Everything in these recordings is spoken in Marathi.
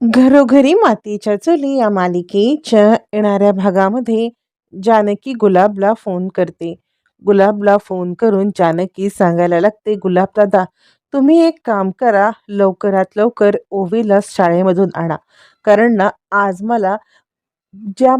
घरोघरी मातीच्या चुली या मालिकेच्या येणाऱ्या भागामध्ये जानकी गुलाबला फोन करते. गुलाबला फोन करून जानकी सांगायला लागते गुलाब दादा तुम्ही एक काम करा लवकरात लवकर ओवीला शाळेमधून आणा. कारण ना आज मला ज्या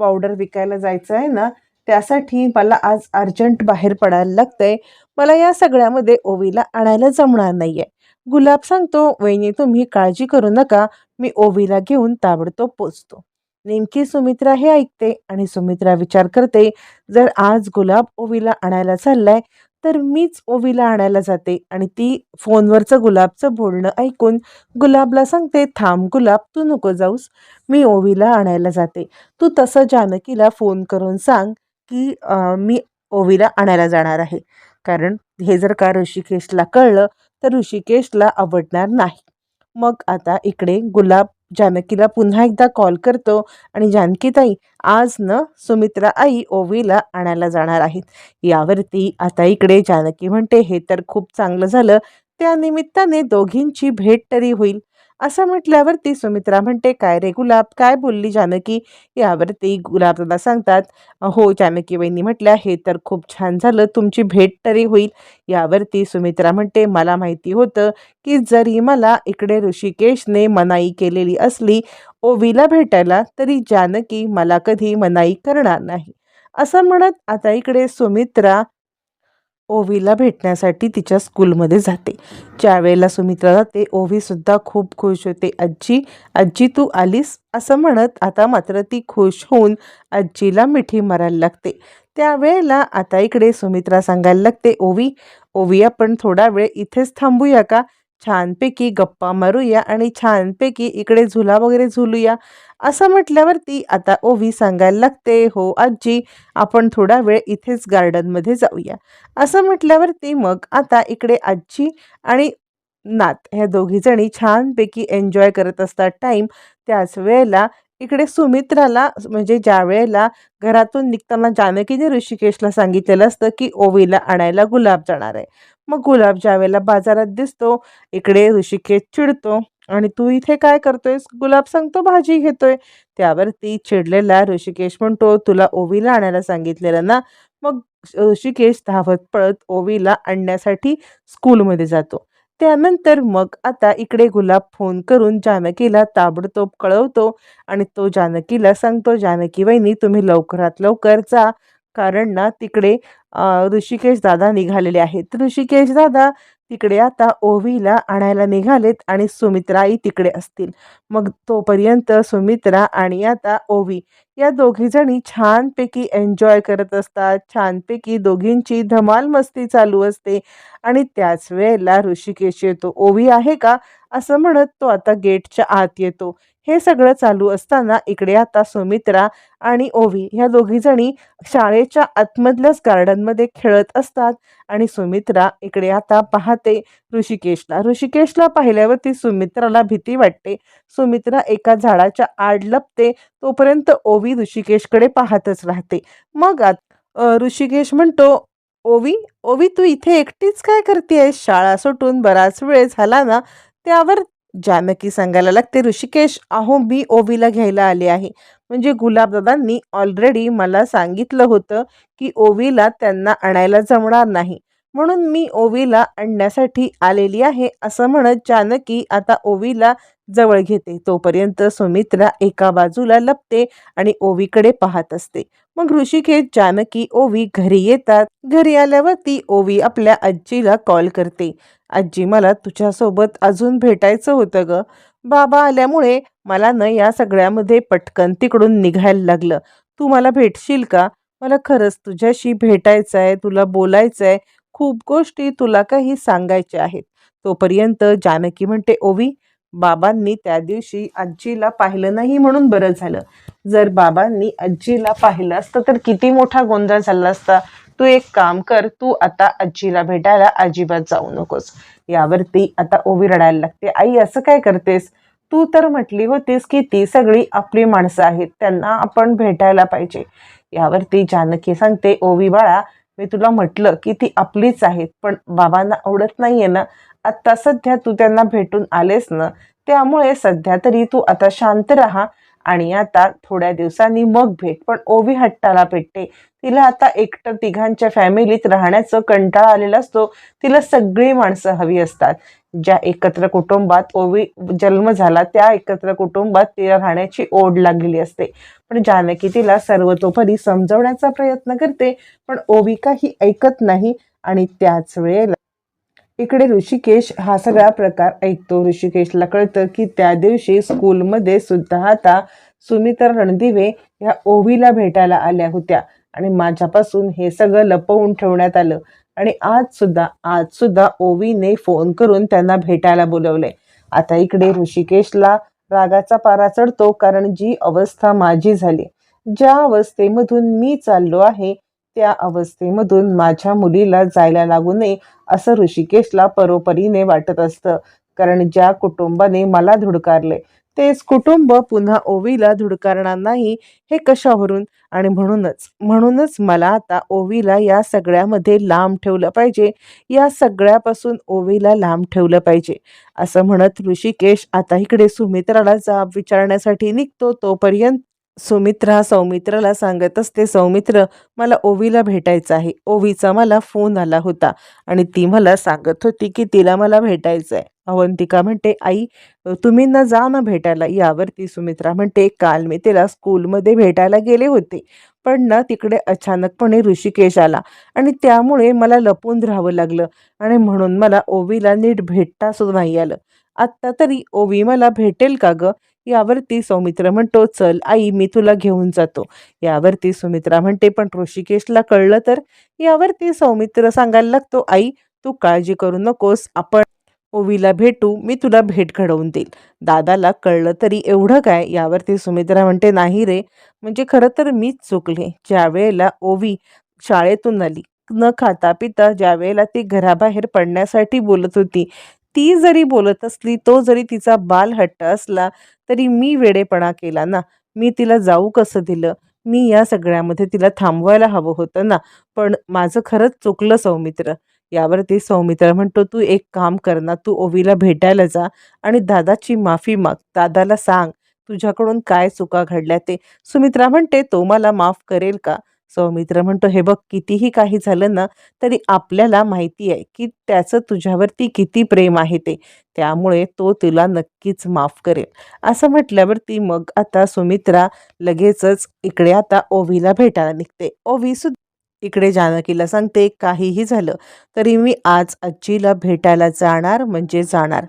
पावडर विकायला जायचं आहे ना त्यासाठी मला आज अर्जंट बाहेर पडायला लागतंय. मला या सगळ्यामध्ये ओवीला आणायला जमणार नाहीये. गुलाब सांगतो वहिनी तुम्ही काळजी करू नका. मी ओवीला घेऊन ताबडतोब पोचतो. नेमकी सुमित्रा हे ऐकते आणि सुमित्रा विचार करते जर आज गुलाब ओवीला आणायला चाललाय तर मीच ओवीला आणायला जाते आणि ती फोनवरचं गुलाबचं बोलणं ऐकून गुलाबला सांगते थांब गुलाब तू नको जाऊस. मी ओवीला आणायला जाते. तू तसं जानकीला फोन करून सांग. की मी ओवीला आणायला जाणार आहे. कारण हे जर का ऋषिकेशला कळलं तर ऋषिकेशला आवडणार नाही. मग आता इकडे गुलाब जानकीला पुन्हा एकदा कॉल करतो आणि जानकीताई आज न सुमित्रा आई ओवीला आणायला जाणार आहेत. यावरती आता इकडे जानकी म्हणते हे तर खूप चांगलं झालं. त्यानिमित्ताने दोघींची भेट तरी होईल. असं म्हटल्यावरती सुमित्रा म्हणते काय रे गुलाब? काय बोलली जानकी? यावरती गुलाबदादा सांगतात हो जानकी वहिनी म्हटल्या हे तर खूप छान झालं तुमची भेट तरी होईल. यावरती सुमित्रा म्हणते मला माहिती होतं की जरी मला इकडे ऋषिकेशने मनाई केलेली असली ओवीला भेटायला तरी जानकी मला कधी मनाई करणार नाही. असं म्हणत आता इकडे सुमित्रा ओवीला भेटण्यासाठी तिच्या स्कूलमध्ये जाते. ज्यावेळेला सुमित्रा जाते ओवीसुद्धा खूप खुश होते. आजी आजी तू आलीस? असं म्हणत आता मात्र ती खुश होऊन आजीला मिठी मारायला लागते. त्यावेळेला आता इकडे सुमित्रा सांगायला लागते ओवी ओवी आपण थोडा वेळ इथेच थांबूया का? छानपैकी गप्पा मारूया आणि छानपैकी इकडे झुला वगैरे झुलूया. असं म्हटल्यावरती आता ओवी सांगायला लागते हो आजी आपण थोडा वेळ इथेच गार्डनमध्ये जाऊया. असं म्हटल्यावरती मग आता इकडे आजी आणि नात ह्या दोघीजणी छानपैकी एन्जॉय करत असतात टाईम त्याच वेळेला इकडे सुमित्राला म्हणजे ज्या वेळेला घरातून निघताना जानकीने ऋषिकेशला सांगितलेलं असतं की ओवीला आणायला गुलाब जाणार आहे. मग गुलाब ज्या वेळेला बाजारात दिसतो इकडे ऋषिकेश चिडतो आणि तू इथे काय करतोयस? गुलाब सांगतो भाजी घेतोय. त्यावरती चिडलेला ऋषिकेश म्हणतो तुला ओवीला आणायला सांगितलेलं ना? मग ऋषिकेश धावत पळत ओवीला आणण्यासाठी स्कूलमध्ये जातो. त्यानंतर मग आता इकडे गुलाब फोन करून जानकीला ताबडतोब कळवतो आणि तो जानकीला सांगतो जानकी वहिनी तुम्ही लवकरात लवकर जा. कारण ना तिकडे ऋषिकेश दादा निघालेले आहेत. ऋषिकेश दादा तिकडे आता ओवीला आणायला निघालेत आणि सुमित्राई तिकडे असतील. मग तोपर्यंत सुमित्रा आणि आता ओवी या दोघीजणी छानपैकी एन्जॉय करत असतात. छानपैकी दोघींची धमाल मस्ती चालू असते. आणि त्याच वेळेला ऋषिकेश येतो. ओवी आहे का? असं म्हणत तो आता गेटच्या आत येतो. हे सगळं चालू असताना इकडे आता सुमित्रा आणि ओवी ह्या दोघीजणी शाळेच्या आतमधल्याच गार्डनमध्ये खेळत असतात आणि सुमित्रा इकडे आता पाहते ऋषिकेशला. ऋषिकेशला पाहिल्यावरती सुमित्राला भीती वाटते. सुमित्रा एका झाडाच्या आड लपते तोपर्यंत ओवी ऋषिकेशकडे पाहतच राहते. मग आत ऋषिकेश म्हणतो ओवी ओवी तू इथे एकटीच काय करते शाळा सुटून बराच वेळ झाला ना त्यावर जानकी सांगायला लागते ऋषिकेश अहो मी ओवीला घ्यायला आले आहे. म्हणजे गुलाबदादांनी ऑलरेडी मला सांगितलं होतं की ओवीला त्यांना आणायला जमणार नाही. म्हणून मी ओवीला आणण्यासाठी आलेली आहे असं म्हणत जानकी आता ओवीला जवळ घेते. तोपर्यंत सुमित्रा एका बाजूला लपते आणि ओवीकडे पाहत असते. मग ऋषिकेश जानकी ओवी घरी येतात. घरी आल्यावरती ओवी आपल्या आजीला कॉल करते. आजी मला तुझ्यासोबत अजून भेटायचं होतं ग. बाबा आल्यामुळे मला न या सगळ्यामध्ये पटकन तिकडून निघायला लागलं. तू मला भेटशील का? मला खरंच तुझ्याशी भेटायचं आहे तुला बोलायचं आहे खूप गोष्टी तुला काही सांगायच्या आहेत. तोपर्यंत जानकी म्हणते ओवी बाबांनी त्या दिवशी आजीला पाहिलं नाही म्हणून बरं झालं. जर बाबांनी आजीला पाहिलं असतं तर किती मोठा गोंधळ झाला असता. तू एक काम कर तू आता आजीला भेटायला अजिबात जाऊ नकोस. यावरती आता ओवी रडायला लागते. आई असं काय करतेस? तू तर म्हटली होतीस की ती सगळी आपली माणसं आहेत. त्यांना आपण भेटायला पाहिजे. यावरती जानकी सांगते ओवी बाळा मी तुला म्हटलं की ती आपलीच आहेत पण बाबांना आवडत नाहीये ना. आत्ता सध्या तू त्यांना भेटून आलेस ना त्यामुळे सध्या तरी तू आता शांत राहा. आणि आता थोड्या दिवसांनी मग भेट. पण ओवी हट्टाला पेटते तिला आता एकटं तिघांच्या फॅमिलीत राहण्याचं कंटाळा आलेला असतो. तिला सगळी माणसं हवी असतात. ज्या एकत्र कुटुंबात ओवी जन्म झाला त्या एकत्र कुटुंबात तिला राहण्याची ओढ लागलेली असते. पण जानकी तिला सर्वतोपरी समजवण्याचा प्रयत्न करते. पण ओवी काही ऐकत नाही आणि त्याच वेळेला इकडे ऋषिकेश हा सगळा प्रकार ऐकतो. ऋषिकेशला कळतं की त्या दिवशी स्कूलमध्ये सुद्धा आता सुमित्रा रणदिवे ह्या ओवीला भेटायला आल्या होत्या आणि माझ्यापासून हे सगळं लपवून ठेवण्यात आलं. आणि आज सुद्धा आज सुद्धा ओवीने फोन करून त्यांना भेटायला बोलवलंय. आता इकडे ऋषिकेशला रागाचा पारा चढतो कारण जी अवस्था माझी झाली. ज्या अवस्थेमधून मी चाललो आहे त्या अवस्थेमधून माझ्या मुलीला जायला लागू नये असं ऋषिकेशला परोपरीने वाटत असतं. कारण ज्या कुटुंबाने मला धुडकारले तेच कुटुंब पुन्हा ओवीला धुडकारणार नाही हे कशावरून? आणि म्हणूनच म्हणूनच मला आता ओवीला या सगळ्यामध्ये लांब ठेवलं पाहिजे. या सगळ्यापासून ओवीला लांब ठेवलं पाहिजे. असं म्हणत ऋषिकेश आता इकडे सुमित्राला जाब विचारण्यासाठी निघतो. तोपर्यंत सुमित्रा सौमित्राला सांगत असते सौमित्र मला ओवीला भेटायचं आहे. ओवीचा मला फोन आला होता आणि ती मला सांगत होती की तिला मला भेटायचं आहे. अवंतिका म्हणते आई तुम्ही ना जा ना भेटायला. यावरती सुमित्रा म्हणते काल मी तिला स्कूलमध्ये भेटायला गेले होते पण ना तिकडे अचानकपणे ऋषिकेश आला आणि त्यामुळे मला लपून राहावं लागलं आणि म्हणून मला ओवीला नीट भेटता सुद्धा नाही आलं. आत्ता तरी ओवी मला भेटेल का गं? यावरती सौमित्र म्हणतो चल आई मी तुला घेऊन जातो. यावरती सुमित्रा म्हणते पण ऋषिकेशला कळलं तर? यावरती सौमित्र सांगायला लागतो आई तू काळजी करू नकोस आपण ओवीला भेटू मी तुला भेट घडवून देईल. दादाला कळलं तरी एवढं काय? यावरती सुमित्रा म्हणते नाही रे म्हणजे खरं तर मीच चुकले. ज्या वेळेला ओवी शाळेतून आली न खाता पिता ज्या वेळेला ती घराबाहेर पडण्यासाठी बोलत होती ती जरी बोलत असली तो जरी तिचा बाल हट्ट असला तरी मी वेडेपणा केला ना. मी तिला जाऊ कसं दिलं? मी या सगळ्यामध्ये तिला थांबवायला हवं होतं ना. पण माझं खरंच चुकलं सौमित्र. यावरती सौमित्र म्हणतो तू एक काम कर ना तू ओवीला भेटायला जा आणि दादाची माफी माग. दादाला सांग तुझ्याकडून काय चुका घडल्या ते. सुमित्रा म्हणते तो मला माफ करेल का? सौमित्र म्हणतो हे बघ कितीही काही झालं ना तरी आपल्याला माहिती आहे की त्याचं तुझ्यावरती किती प्रेम आहे ते. त्यामुळे तो तुला नक्कीच माफ करेल. असं म्हटल्यावरती मग आता सुमित्रा लगेचच इकडे आता ओवीला भेटायला निघते. ओवी सुद्धा इकडे जानकीला सांगते काहीही झालं तरी मी आज आजीला भेटायला जाणार म्हणजे जाणार.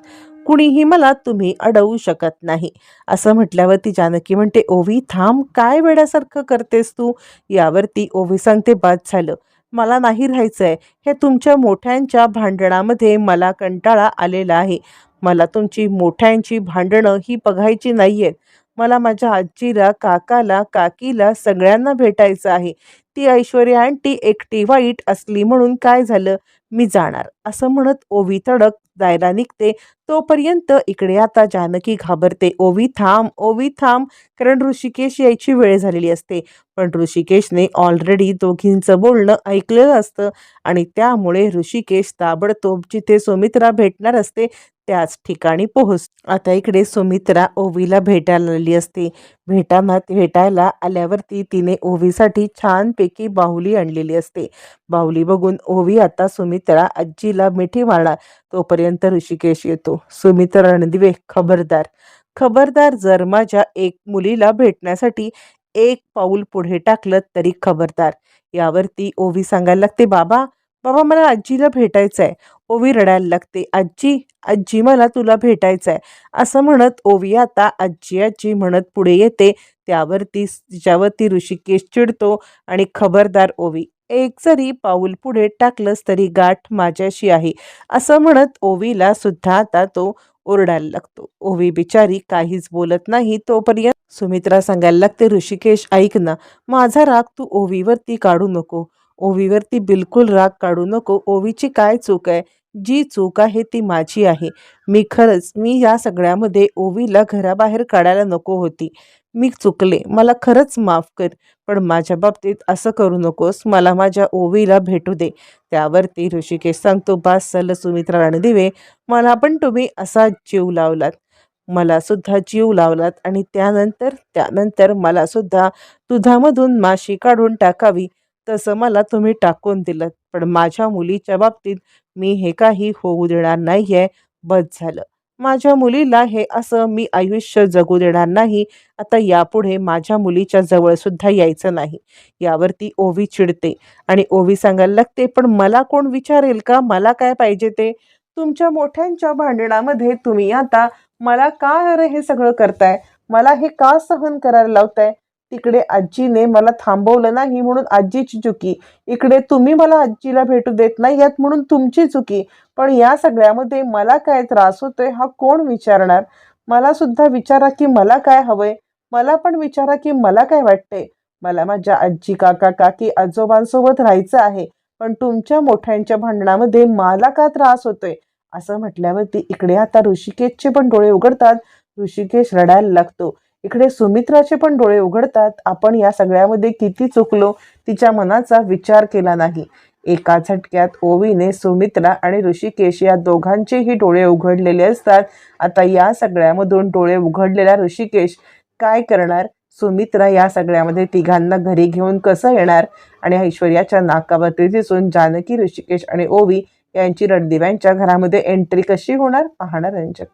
कुणीही मला तुम्ही अडवू शकत नाही. असं म्हटल्यावरती जानकी म्हणते ओवी थांब काय वेड्यासारखं करतेस तू? यावरती ओवी सांगते बाद झालं. मला नाही राहायचं आहे हे तुमच्या मोठ्यांच्या भांडणामध्ये मला कंटाळा आलेला आहे. मला तुमची मोठ्यांची भांडणं ही बघायची नाही आहेत मला माझ्या आजीला काकाला काकीला सगळ्यांना भेटायचं आहे. ती ऐश्वर्या आंटी एकटी वाईट असली म्हणून काय झालं? मी जाणार. असं म्हणत ओवी तडक जायला निघते. तोपर्यंत इकडे आता जानकी घाबरते. ओवी थांब ओवी थांब. कारण ऋषिकेश यायची वेळ झालेली असते. पण ऋषिकेशने ऑलरेडी दोघींचं बोलणं ऐकलेलं असतं. आणि त्यामुळे ऋषिकेश ताबडतोब जिथे सुमित्रा भेटणार असते त्याच ठिकाणी पोहोच. आता इकडे सुमित्रा ओवीला भेटायला आली असते. भेटाना भेटायला आल्यावरती तिने ओवीसाठी छानपैकी बाहुली आणलेली असते. बाहुली बघून ओवी आता सुमित्रा आजीला मिठी मारणार. तोपर्यंत ऋषिकेश येतो. सुमित रणदिवे खबरदार. खबरदार जर माझ्या एक मुलीला भेटण्यासाठी एक पाऊल पुढे टाकलं तरी खबरदार. यावरती ओवी सांगायला लागते बाबा बाबा मला आजीला भेटायचं आहे ओवी रडायला लागते आजी आजी मला तुला भेटायचं आहे असं म्हणत ओवी आता आजी आजी म्हणत पुढे येते. त्यावरती तिच्यावरती ऋषिकेश चिडतो आणि खबरदार ओवी एक जरी पाऊल पुढे टाकलंस तरी गाठ माझ्याशी आहे. असं म्हणत ओवीला सुद्धा आता तो ओरडायला लागतो. ओवी बिचारी काहीच बोलत नाही तोपर्यंत सुमित्रा सांगायला लागते ऋषिकेश ऐक ना माझा राग तू ओवीवरती काढू नको. ओवीवरती बिलकुल राग काढू नको. ओवीची काय चूक आहे? जी चूक आहे ती माझी आहे. मी खरंच मी या सगळ्यामध्ये ओवीला घराबाहेर काढायला नको होती. मी चुकले. मला खरंच माफ कर पण माझ्या बाबतीत असं करू नकोस. मला माझ्या ओवीला भेटू दे. त्यावरती ऋषिकेश सांगतो बास झालं सुमित्रा राणदिवे मला पण तुम्ही असा जीव लावलात. मला सुद्धा जीव लावलात आणि त्यानंतर त्यानंतर मला सुद्धा दुधामधून माशी काढून टाकावी. तसं मला तुम्ही टाकून दिलं पण माझ्या मुलीच्या बाबतीत मी हे काही होऊ देणार नाही आहे बस झालं. माझ्या मुलीला हे असं मी आयुष्य जगू देणार नाही. आता यापुढे माझ्या मुलीच्या जवळसुद्धा यायचं नाही. यावरती ओवी चिडते आणि ओवी सांगायला लागते पण मला कोण विचारेल का? मला काय पाहिजे ते? तुमच्या मोठ्यांच्या भांडणामध्ये तुम्ही आता मला का अरे हे सगळं करताय? मला हे का सहन करायला लावताय? तिकडे आजीने मला थांबवलं नाही म्हणून आजीची चुकी. इकडे तुम्ही मला आजीला भेटू देत नाही यात म्हणून तुमची चुकी. पण या सगळ्यामध्ये मला काय त्रास होतोय हा कोण विचारणार? मला सुद्धा विचारा की मला काय हवंय? मला पण विचारा की मला काय वाटतंय? मला माझ्या आजी काका काकी आजोबांसोबत राहायचं आहे पण तुमच्या मोठ्यांच्या भांडणामध्ये मला का त्रास होतोय? असं म्हटल्यावरती इकडे आता ऋषिकेशचे पण डोळे उघडतात. ऋषिकेश रडायला लागतो. इकडे सुमित्राचे पण डोळे उघडतात. आपण या सगळ्यामध्ये किती चुकलो तिच्या मनाचा विचार केला नाही. एका झटक्यात ओवीने सुमित्रा आणि ऋषिकेश या दोघांचेही डोळे उघडलेले असतात. आता या सगळ्यामधून डोळे उघडलेला ऋषिकेश काय करणार? सुमित्रा या सगळ्यामध्ये तिघांना घरी घेऊन कसं येणार? आणि ऐश्वर्याच्या नाकावरती दिसून जानकी ऋषिकेश आणि ओवी यांची रणदिव्यांच्या घरामध्ये एंट्री कशी होणार? पाहणार रंजक.